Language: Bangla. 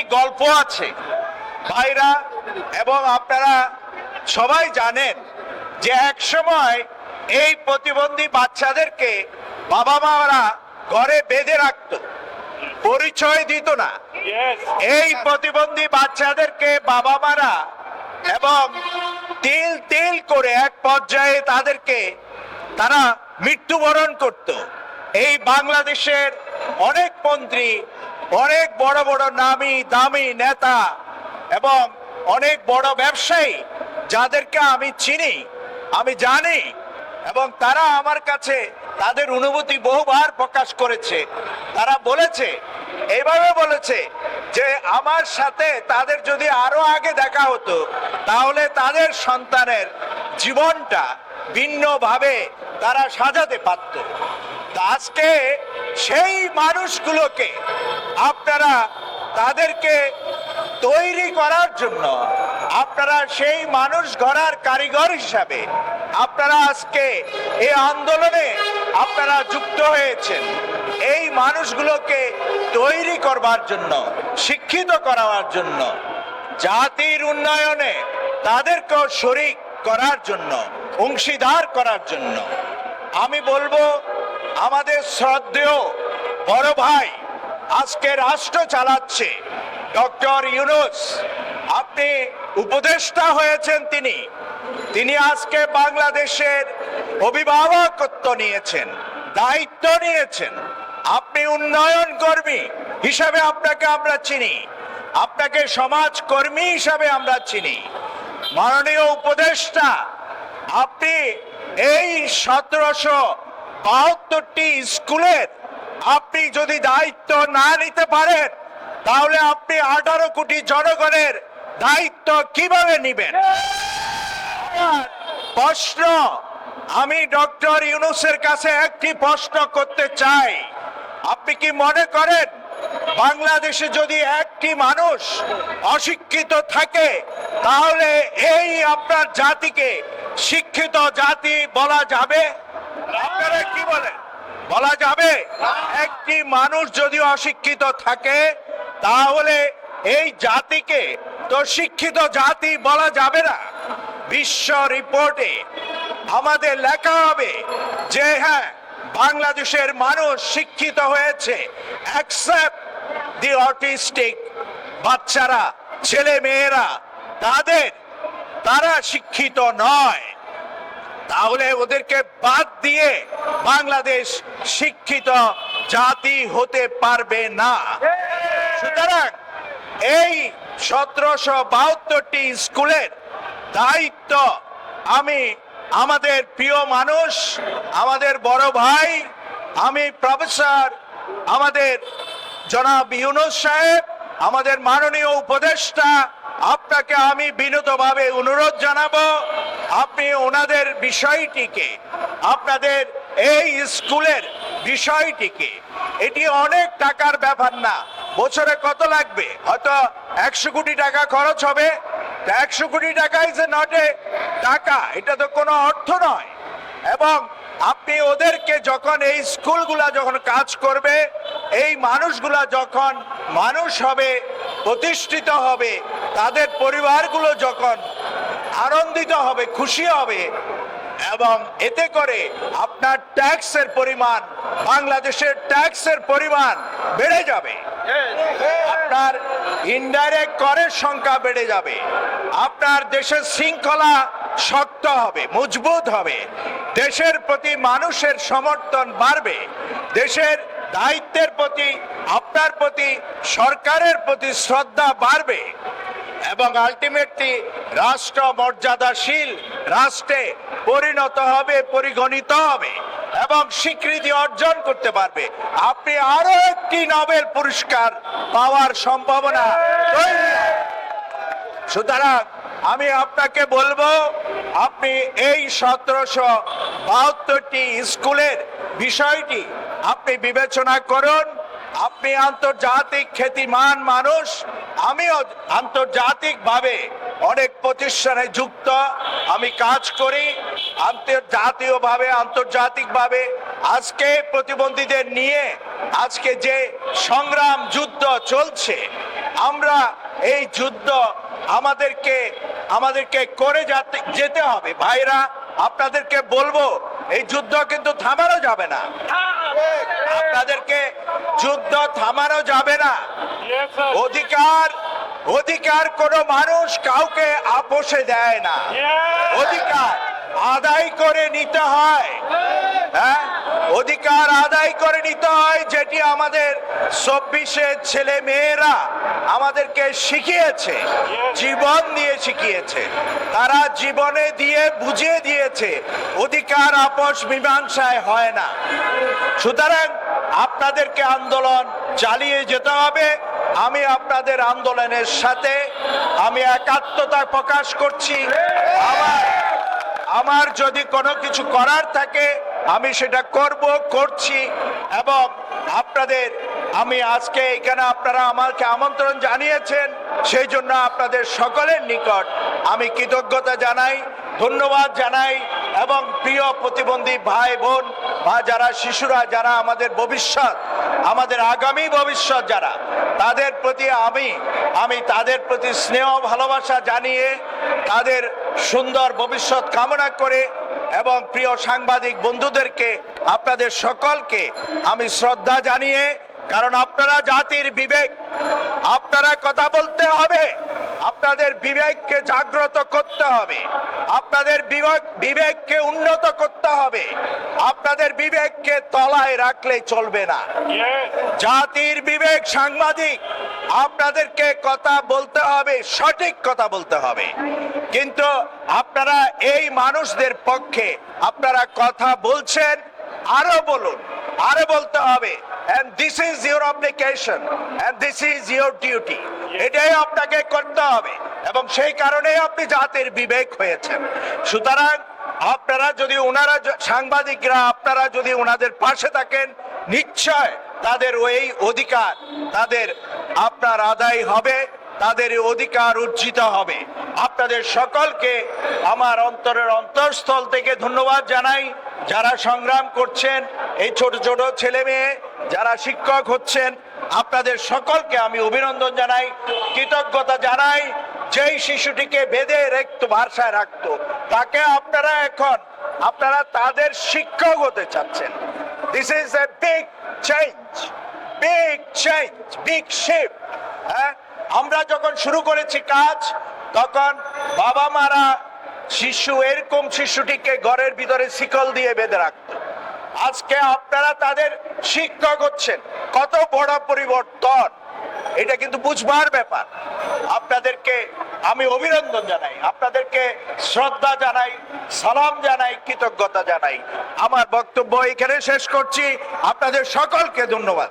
একটি গল্প আছে। ভাইরা এবং আপনারা সবাই জানেন যে এক সময় এই প্রতিবন্ধী বাচ্চাদেরকে বাবা মারা ঘরে বেঁধে রাখতো। পরিচয় দিত না। এই প্রতিবন্ধী বাচ্চাদেরকে বাবা মারা এবং তিল তিল করে এক পর্যায়ে তাদেরকে তারা মৃত্যুবরণ করত। এই বাংলাদেশের অনেক মন্ত্রী অনেক বড় বড় নামি দামি নেতা এবং অনেক বড় ব্যবসায়ী যাদেরকে আমি চিনি, আমি জানি এবং তারা আমার কাছে তাদের অনুভূতি বহুবার প্রকাশ করেছে। তারা বলেছে, এইভাবে বলেছে যে আমার সাথে তাদের যদি আরও আগে দেখা হতো, তাহলে তাদের সন্তানের জীবনটা ভিন্নভাবে তারা সাজাতে পারত। আজকে সেই মানুষগুলোকে আপনারা তাদেরকে তৈরি করার জন্য, আপনারা সেই মানুষ গড়ার কারিগর হিসাবে, আপনারা আজকে এই আন্দোলনে আপনারা যুক্ত হয়েছেন। এই মানুষগুলোকে তৈরি করবার জন্য, শিক্ষিত করার জন্য, জাতির উন্নয়নে তাদেরকেও শরিক করার জন্য, অংশীদার করার জন্য। আমি বলব, আমাদের শ্রদ্ধেয় বড় ভাই আজকে রাষ্ট্র চালাচ্ছে। ডক্টর ইউনুস, আপনি উপদেষ্টা হয়েছেন তিনি। তিনি আজকে বাংলাদেশের অভিভাবকত্ব নিয়েছেন, দায়িত্ব নিয়েছেন। আপনি উন্নয়ন কর্মী হিসাবে আপনাকে আমরা চিনি। আপনাকে সমাজ কর্মী হিসাবে আমরা চিনি। মাননীয় উপদেষ্টা, আপনি এই সতেরোশো বাহাত্তরটি স্কুলের আপনি যদি দায়িত্ব না নিতে পারেন, তাহলে আপনি আঠারো কোটি জনগণের দায়িত্ব কীভাবে নিবেন? প্রশ্ন, আমি ডক্টর ইউনুসের কাছে একটি প্রশ্ন করতে চাই। আপনি কি মনে করেন, বাংলাদেশে যদি একটি মানুষ অশিক্ষিত থাকে, তাহলে এই আপনার জাতিকে শিক্ষিত জাতি বলা যাবে? আপনারা কি বলেন? বলা যাবে, একটি মানুষ যদি অশিক্ষিত থাকে, তাহলে এই জাতিকে তো শিক্ষিত জাতি বলা যাবে না। বিশ্ব রিপোর্টে আমাদের লেখা হবে যে হ্যাঁ বাংলাদেশের মানুষ শিক্ষিত হয়েছে অ্যাকসেপ্ট দি অটিস্টিক বাচ্চারা, ছেলে মেয়েরা, তাদের, তারা শিক্ষিত নয়। তাহলে ওদেরকে বাদ দিয়ে বাংলাদেশ শিক্ষিত জাতি হতে পারবে না। সুতরাং এই সতেরোশো বাহাত্তরটি স্কুলের দায়িত্ব আমি, আমাদের প্রিয় মানুষ, আমাদের বড় ভাই, আমি প্রফেসর, আমাদের জনাব ইউনুস সাহেব, আমাদের মাননীয় উপদেষ্টা, আপনাকে আমি বিনীতভাবে অনুরোধ জানাব আপনি ওনাদের বিষয়টিকে, আপনাদের এই স্কুলের বিষয়টিকে, এটি অনেক টাকার ব্যাপার না, বছরে কত লাগবে? হয়তো একশো কোটি টাকা খরচ হবে একশো কোটি টাকা ইজ নটে টাকা, এটা তো কোনো অর্থ নয়। এবং আপনি ওদেরকে যখন এই স্কুলগুলা যখন কাজ করবে, এই মানুষগুলা যখন মানুষ হবে, প্রতিষ্ঠিত হবে, তাদের পরিবারগুলো যখন আনন্দিত হবে, খুশি হবে এবং এতে করে আপনার ট্যাক্সের পরিমাণ, বাংলাদেশের ট্যাক্সের পরিমাণ বেড়ে যাবে। আপনার ইনডাইরেক্ট করের সংখ্যা বেড়ে যাবে। আপনার দেশের শৃঙ্খলা শক্ত হবে, মজবুত হবে। দেশের প্রতি মানুষের সমর্থন বাড়বে। দেশের দায়িত্বের প্রতি, আপনার প্রতি, সরকারের প্রতি শ্রদ্ধা বাড়বে। এবং আলটিমেটলি রাষ্ট্র মর্যাদাশীল, রাষ্ট্রে পরিণত হবে, পরিগণিত হবে এবং স্বীকৃতি অর্জন করতে পারবে। আপনি আরও একটি নোবেল পুরস্কার পাওয়ার সম্ভাবনা সুতরাং আমি আপনাকে বলব, আপনি এই সতেরোশো বাহাত্তরটি স্কুলের বিষয়টি আপনি বিবেচনা করুন। আপনি আন্তর্জাতিক খ্যাতিমান মানুষ আমিও আন্তর্জাতিকভাবে অনেক প্রতিষ্ঠানে যুক্ত। আমি কাজ করি, আন্তর্জাতীয়ভাবে, আন্তর্জাতিকভাবে। আজকে প্রতিবন্ধীদের নিয়ে আজকে যে সংগ্রাম যুদ্ধ চলছে, আমরা এই যুদ্ধ আমাদেরকে আমাদেরকে করে যাতে, যেতে হবে। ভাইরা, আপনাদেরকে বলব, এই যুদ্ধ কিন্তু থামানো যাবে না। আপনাদেরকে যুদ্ধ থামানো যাবে না। অধিকার অধিকার কোন মানুষ কাউকে আপোষে দেয় না। অধিকার আদায় করে নিতে হয়। হ্যাঁ? অধিকার আদায় করে নিতে হয় যেটি আমাদের চব্বিশের ছেলে মেয়েরা আমাদেরকে শিখিয়েছে, জীবন দিয়ে শিখিয়েছে। তারা জীবনে দিয়ে বুঝিয়ে দিয়েছে, অধিকার আপস মীমাংসায় হয় না। সুতরাং আপনাদেরকে আন্দোলন চালিয়ে যেতে হবে। আমি আপনাদের আন্দোলনের সাথে, আমি একাত্মতা প্রকাশ করছি। আমার আমার যদি কোনো কিছু করার থাকে, আমি সেটা করব, করছি এবং আপনাদের আমি আজকে এখানে আপনারা আমাকে আমন্ত্রণ জানিয়েছেন, সেই জন্য আপনাদের সকলের নিকট আমি কৃতজ্ঞতা জানাই, ধন্যবাদ জানাই, এবং প্রিয় প্রতিবন্ধী ভাই বোন, বা যারা শিশুরা, যারা আমাদের ভবিষ্যৎ, আমাদের আগামী ভবিষ্যৎ যারা, তাদের প্রতি আমি আমি তাদের প্রতি স্নেহ, ভালোবাসা জানিয়ে তাদের সুন্দর ভবিষ্যৎ কামনা করে এবং প্রিয় সাংবাদিক বন্ধুদেরকে, আপনাদের সকলকে আমি শ্রদ্ধা জানিয়ে কারণ আপনারা জাতির বিবেক। আপনারা কথা বলতে হবে। আপনাদের বিবেককে জাগ্রত করতে হবে। আপনাদের বিবেক, বিবেককে উন্নত করতে হবে। আপনাদের বিবেককে তলায় রাখলে চলবে না। জাতির বিবেক সাংবাদিক। আপনাদেরকে কথা বলতে হবে, সঠিক কথা বলতে হবে। কিন্তু আপনারা এই মানুষদের পক্ষে আপনারা কথা বলছেন, আরও বলুন, আরও বলতে হবে। And this is your obligation. And this is your duty. এটাই আপনাকে করতে হবে। এবং সেই কারণেই আপনি জাতির বিবেক হয়েছেন। সুতরাং আপনারা যদি ওনারা সাংবাদিকরা, আপনারা যদি ওনাদের পাশে থাকেন, নিশ্চয় তাদের ওই অধিকার, তাদের আপনার আদায় হবে, তাদের অধিকার অর্জিত হবে। আপনাদের সকলকে আমার অন্তরের অন্তরস্থল থেকে ধন্যবাদ জানাই। যারা সংগ্রাম করছেন, এই ছোট ছোট ছেলে মেয়ে যারা শিক্ষক হচ্ছেন, আপনাদের সকলকে আমি অভিনন্দন জানাই, কৃতজ্ঞতা জানাই, যেই শিশুটিকে বেঁধে রেখতো ভাষায় রাখতো, তাকে আপনারা এখন, আপনারা তাদের শিক্ষক হতে চাচ্ছেন। This is a big change big change big shift হ্যাঁ? আমরা যখন শুরু করেছি কাজ, তখন বাবা মারা শিশু, এরকম শিশুটিকে ঘরের ভিতরে শিকল দিয়ে বেঁধে রাখতো। আজকে আপনারা তাদের শিক্ষক হচ্ছেন। কত বড় পরিবর্তন। এটা কিন্তু বুঝবার ব্যাপার। আপনাদেরকে আমি অভিনন্দন জানাই। আপনাদেরকে শ্রদ্ধা জানাই, সালাম জানাই, কৃতজ্ঞতা জানাই। আমার বক্তব্য এখানে শেষ করছি। আপনাদের সকলকে ধন্যবাদ।